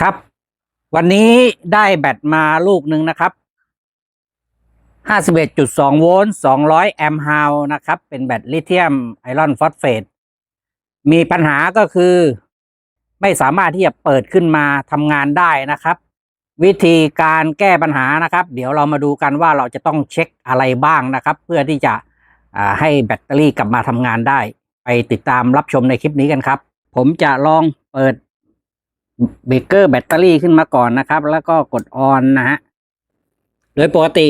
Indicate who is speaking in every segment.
Speaker 1: ครับ วันนี้ได้แบตมาลูกหนึ่งนะครับ 51.2 โวลต์ 200 แอมป์ฮาวนะครับ เป็นแบตลิเธียมไอรอนฟอสเฟต มีปัญหาก็คือ ไม่สามารถที่จะเปิดขึ้นมาทำงานได้นะครับ วิธีการแก้ปัญหานะครับ เดี๋ยวเรามาดูกันว่าเราจะต้องเช็คอะไรบ้างนะครับ เพื่อที่จะให้แบตเตอรี่กลับมาทำงานได้ ไปติดตามรับชมในคลิปนี้กันครับ ผมจะลองเปิด เบเกอร์แบตเตอรี่ขึ้นมาก่อนนะครับ แล้วก็กดออนนะฮะโดยปกติ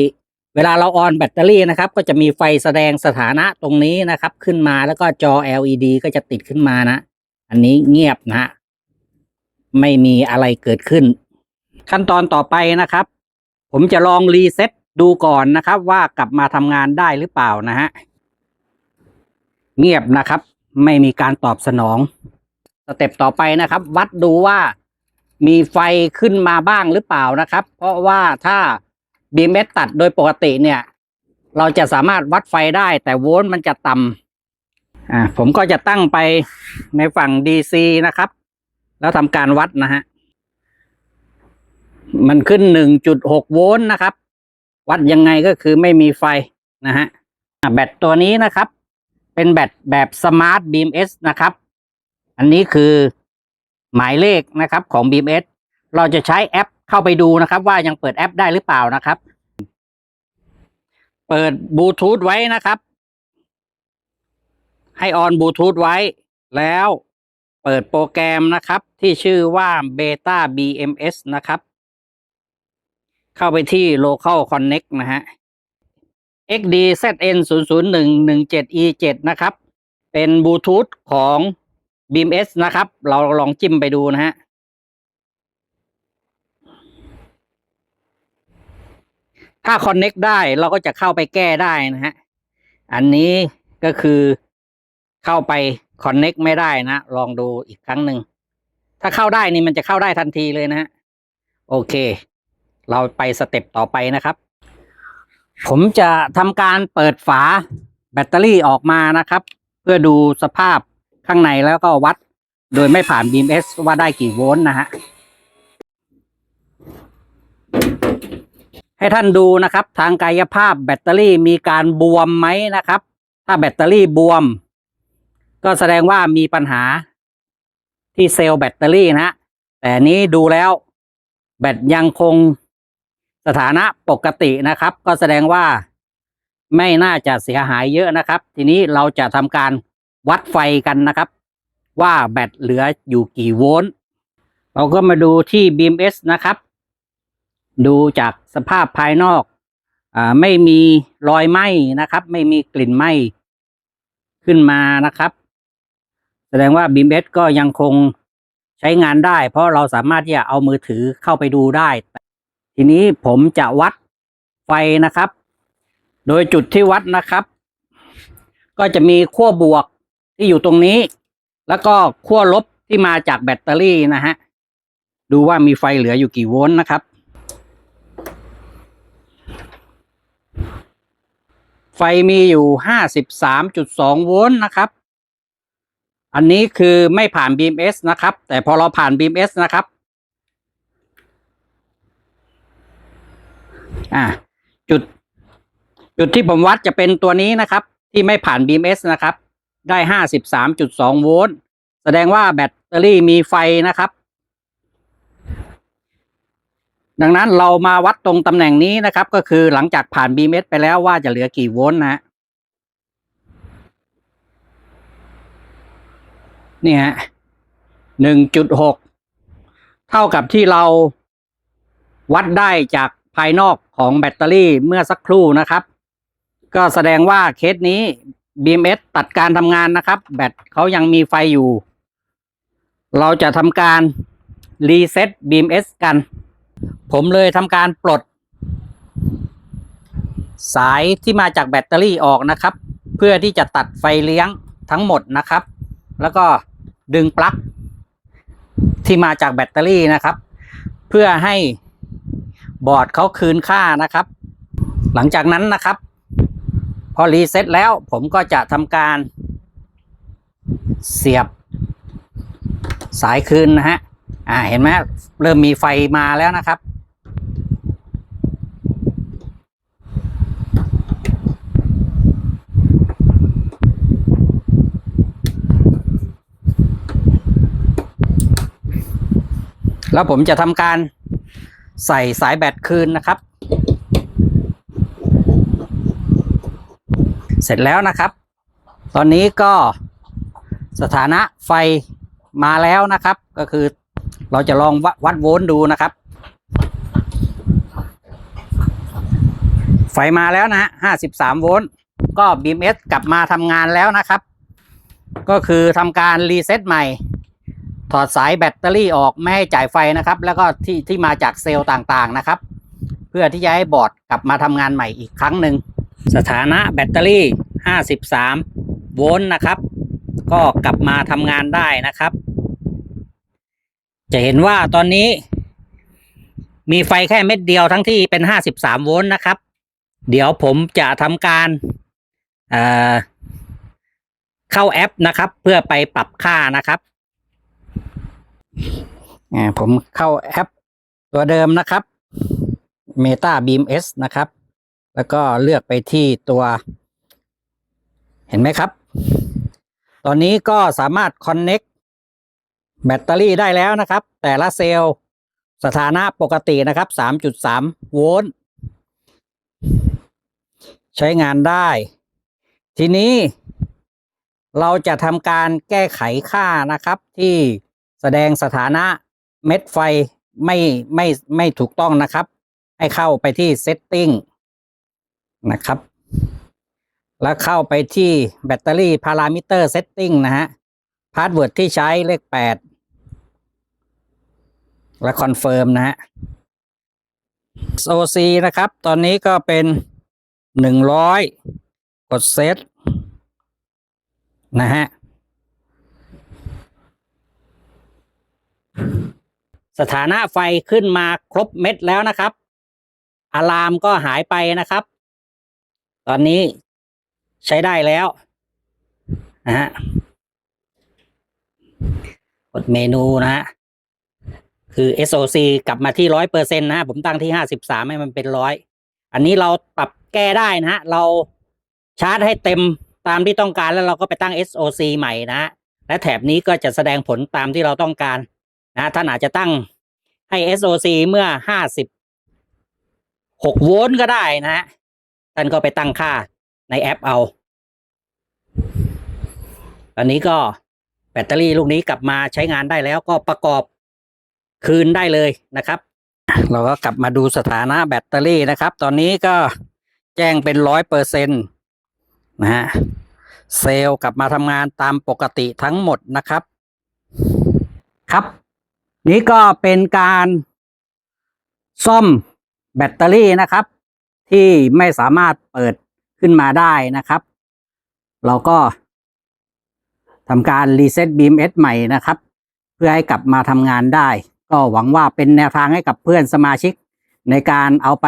Speaker 1: เวลาเราออนแบตเตอรี่นะครับ ก็จะมีไฟแสดงสถานะตรงนี้นะครับ ขึ้นมาแล้วก็จอ LED ก็จะติดขึ้นมานะ อันนี้เงียบนะฮะไม่มีอะไรเกิดขึ้น ขั้นตอนต่อไปนะครับ ผมจะลองรีเซ็ตดูก่อนนะครับ ว่ากลับมาทำงานได้หรือเปล่านะฮะเงียบนะครับ ไม่มีการตอบสนอง สเต็ปต่อไปนะครับ วัดดูว่ามีไฟขึ้นมาบ้างหรือเปล่านะครับ เพราะว่าถ้า BMS ตัดโดยปกติเนี่ย เราจะสามารถวัดไฟได้ แต่โวลต์มันจะต่ำอ่าผมก็จะตั้งไปในฝั่ง DC นะครับ แล้วทำการวัดนะฮะ มันขึ้น 1.6 โวลต์นะครับ วัดยังไงก็คือไม่มีไฟนะฮะแบตตัวนี้นะครับ เป็นแบตแบบ Smart BMS นะครับ อันนี้คือหมายเลขนะครับของ BMS เราจะใช้แอปเข้าไปดูนะครับ ว่ายังเปิดแอปได้หรือเปล่านะครับ เปิดบลูทูธไว้นะครับ ให้ออนบลูทูธไว้ แล้วเปิดโปรแกรมนะครับ ที่ชื่อว่า Beta BMS นะครับ เข้าไปที่ Local Connect นะฮะ XDZN 0 0 1 1 7 E 7 นะครับ เป็นบลูทูธของ BMS นะครับ เราลองจิ้มไปดูนะฮะถ้า Connect ได้เราก็จะเข้าไปแก้ได้นะฮะ อันนี้ก็คือเข้าไป Connect ไม่ได้นะ ลองดูอีกครั้งหนึ่ง ถ้าเข้าได้นี่มันจะเข้าได้ทันทีเลยนะฮะ โอเค เราไปสเต็ปต่อไปนะครับ ผมจะทำการเปิดฝาแบตเตอรี่ออกมานะครับ เพื่อดูสภาพ ข้างในแล้วก็วัดโดยไม่ผ่าน BMS ว่าได้กี่โวลต์นะฮะ ให้ท่านดูนะครับ ทางกายภาพแบตเตอรี่มีการบวมไหมนะครับ ถ้าแบตเตอรี่บวม ก็แสดงว่ามีปัญหาที่เซลล์แบตเตอรี่นะฮะ แต่นี้ดูแล้วแบตยังคงสถานะปกตินะครับ ก็แสดงว่าไม่น่าจะเสียหายเยอะนะครับ ทีนี้เราจะทำการ วัดไฟกันนะครับ ว่าแบตเหลืออยู่กี่โวลต์เราก็มาดูที่ BMS นะครับ ดูจากสภาพภายนอกอไม่มีรอยไหม้นะครับ ไม่มีกลิ่นไหม้ขึ้นมานะครับ แสดงว่า BMS ก็ยังคงใช้งานได้ เพราะเราสามารถที่จะเอามือถือเข้าไปดูได้ ทีนี้ผมจะวัดไฟนะครับ โดยจุดที่วัดนะครับ ก็จะมีขั้วบวก ที่อยู่ตรงนี้ แล้วก็ขั้วลบที่มาจากแบตเตอรี่นะฮะ ดูว่ามีไฟเหลืออยู่กี่โวลต์นะครับ ไฟมีอยู่ห้าสิบสามจุดสองโวลต์นะครับ อันนี้คือไม่ผ่าน BMS นะครับ แต่พอเราผ่าน BMS นะครับ อ่าจุด จุดที่ผมวัดจะเป็นตัวนี้นะครับ ที่ไม่ผ่าน BMS นะครับ ได้ห้าสิบสามจุดสองโวลต์ แสดงว่าแบตเตอรี่มีไฟนะครับ ดังนั้นเรามาวัดตรงตำแหน่งนี้นะครับ ก็คือหลังจากผ่าน BMS ไปแล้วว่าจะเหลือกี่โวลต์นะฮะนี่ฮะหนึ่งจุดหกเท่ากับที่เราวัดได้จากภายนอกของแบตเตอรี่เมื่อสักครู่นะครับ ก็แสดงว่าเคสนี้ BMS ตัดการทำงานนะครับ แบตเขายังมีไฟอยู่ เราจะทำการรีเซ็ต BMS กัน ผมเลยทำการปลด สายที่มาจากแบตเตอรี่ออกนะครับ เพื่อที่จะตัดไฟเลี้ยงทั้งหมดนะครับ แล้วก็ดึงปลั๊กที่มาจากแบตเตอรี่นะครับ เพื่อให้บอร์ดเขาคืนค่านะครับ หลังจากนั้นนะครับ พอรีเซ็ตแล้วผมก็จะทำการ เสียบสายคืนนะฮะ อ่า เห็นไหมเริ่มมีไฟมาแล้วนะครับ แล้วผมจะทำการใส่สายแบตคืนนะครับ เสร็จแล้วนะครับ ตอนนี้ก็สถานะไฟมาแล้วนะครับ ก็คือเราจะลองวัดโวลต์ดูนะครับ ไฟมาแล้วนะฮะห้าสิบสามโวลต์ก็ BMS กลับมาทำงานแล้วนะครับ ก็คือทำการรีเซ็ตใหม่ ถอดสายแบตเตอรี่ออกไม่ให้จ่ายไฟนะครับ แล้วก็ที่ที่มาจากเซลล์ต่างๆนะครับ เพื่อที่จะให้บอร์ดกลับมาทำงานใหม่อีกครั้งหนึ่ง สถานะแบตเตอรี่ 53 โวลต์นะครับ ก็กลับมาทำงานได้นะครับ จะเห็นว่าตอนนี้ มีไฟแค่เม็ดเดียวทั้งที่เป็น 53 โวลต์นะครับ เดี๋ยวผมจะทำการเเข้าแอปนะครับ เพื่อไปปรับค่านะครับผมเข้าแอปตัวเดิมนะครับ Meta Beam S นะครับ แล้วก็เลือกไปที่ตัว เห็นไหมครับ ตอนนี้ก็สามารถ Connect แบตเตอรี่ได้แล้วนะครับ แต่ละเซลล์สถานะปกตินะครับ 3.3 โวลต์ ใช้งานได้ ทีนี้ เราจะทำการแก้ไขค่านะครับ ที่แสดงสถานะเม็ดไฟไม่ไม่ไม่ถูกต้องนะครับ ให้เข้าไปที่ Setting นะครับ แล้วเข้าไปที่แบตเตอรี่พารามิเตอร์เซตติ้งนะฮะพาสเวิร์ดที่ใช้เลขแปดและคอนเฟิร์มนะฮะ OC นะครับ ตอนนี้ก็เป็นหนึ่งร้อยกดเซตนะฮะ สถานะไฟขึ้นมาครบเม็ดแล้วนะครับ อะลามก็หายไปนะครับ ตอนนี้ใช้ได้แล้วนะฮะกดเมนูนะฮะคือ SOC กลับมาที่ร้อยเปอร์เซ็นต์นะฮะผมตั้งที่ห้าสิบสามให้มันเป็นร้อยอันนี้เราปรับแก้ได้นะฮะเราชาร์จให้เต็มตามที่ต้องการแล้วเราก็ไปตั้ง SOC ใหม่นะฮะและแถบนี้ก็จะแสดงผลตามที่เราต้องการนะท่านอาจจะตั้งให้ SOC เมื่อห้าสิบหกโวลต์ก็ได้นะฮะ ท่านก็ไปตั้งค่าในแอปเอาตอนนี้ก็แบตเตอรี่ลูกนี้กลับมาใช้งานได้แล้วก็ประกอบคืนได้เลยนะครับ เราก็กลับมาดูสถานะแบตเตอรี่นะครับ ตอนนี้ก็แจ้งเป็นร้อยเปอร์เซ็นต์นะฮะเซลล์กลับมาทำงานตามปกติทั้งหมดนะครับ ครับ นี่ก็เป็นการซ่อมแบตเตอรี่นะครับ ที่ไม่สามารถเปิดขึ้นมาได้นะครับ เราก็ทำการรีเซ็ต BMS ใหม่นะครับ เพื่อให้กลับมาทำงานได้ ก็หวังว่าเป็นแนวทางให้กับเพื่อนสมาชิก ในการเอาไป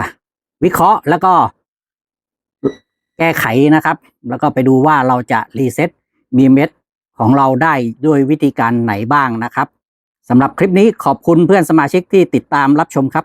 Speaker 1: าวิเคราะห์แล้วก็แก้ไขนะครับ แล้วก็ไปดูว่าเราจะรีเซ็ต BMS ของเราได้ด้วยวิธีการไหนบ้างนะครับสำหรับคลิปนี้ขอบคุณเพื่อนสมาชิกที่ติดตามรับชมครับ